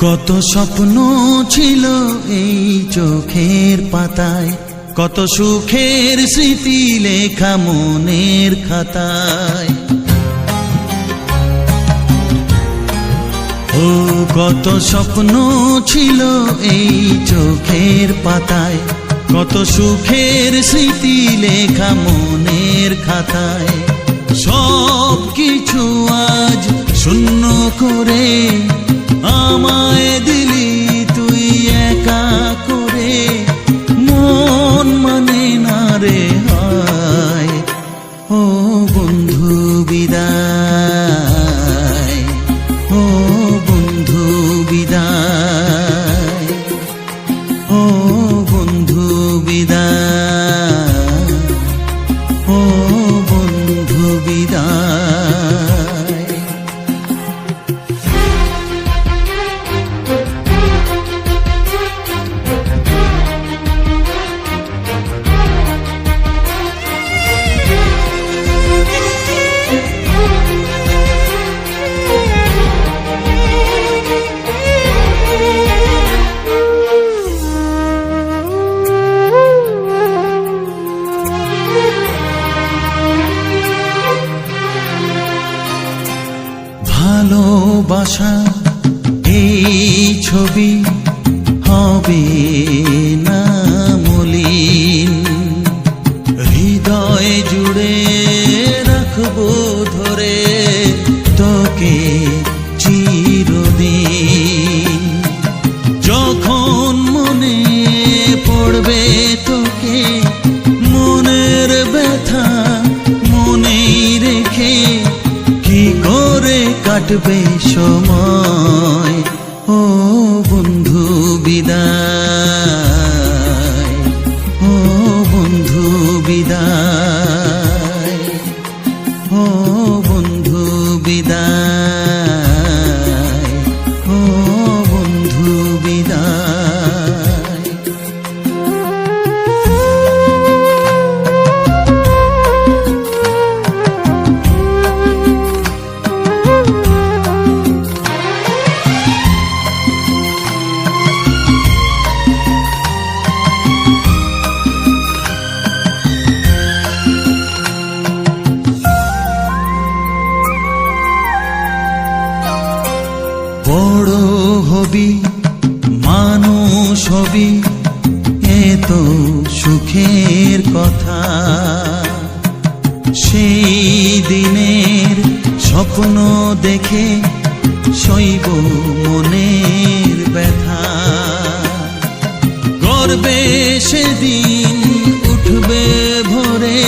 কত স্বপ্ন ছিল এই চোখের পাতায়, কত সুখের স্মৃতি লেখা মনের খাতায়। ও, কত স্বপ্ন ছিল এই চোখের পাতায়, কত সুখের স্মৃতি লেখা মনের খাতায়। সব কিছু আজ শূন্য করে ও ভালোবাসা এই ছবি হবে না মলিন। হৃদয় জুড়ে কাটবে সময়। ও বন্ধু বিদায়। হবি এ তো সুখের কথা। সেই দিনের স্বপ্ন দেখে শৈব মনের ব্যথা। গর্বে সেদিন উঠবে ভোরে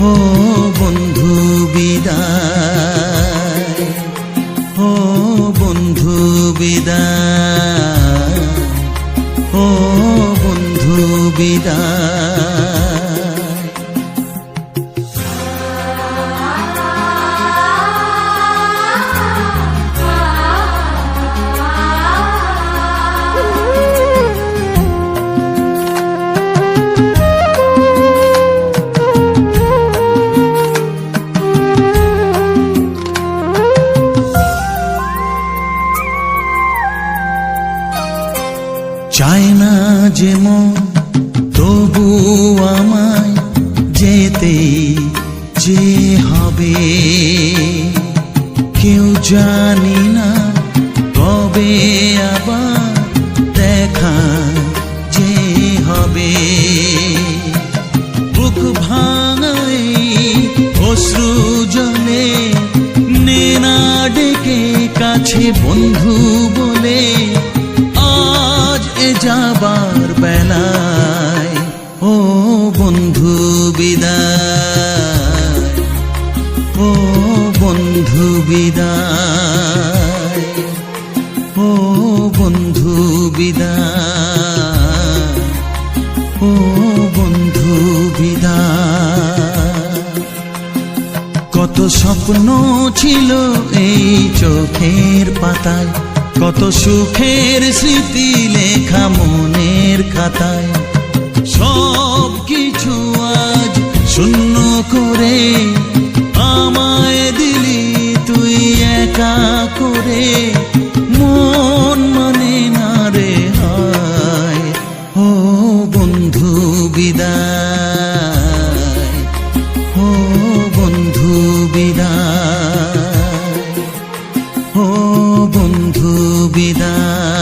ও বন্ধু বিদায় ও বন্ধু বিদায় ও বন্ধু বিদায়। যে তবু আমায় যেতে যে হবে। কেউ জানি না কবে আবার দেখা যে হবে। বুক ভাঙাই অশ্রু জলে নেনা ডেকে কাছে বন্ধু যাবার বেলায়, ও বন্ধু বিদায়, ও বন্ধু বিদায়, ও বন্ধু বিদায়, ও বন্ধু বিদায়। কত স্বপ্ন ছিল এই চোখের পাতায় কত সুখের স্মৃতি লেখা মনের খাতায়। সব বন্ধু বিদায়।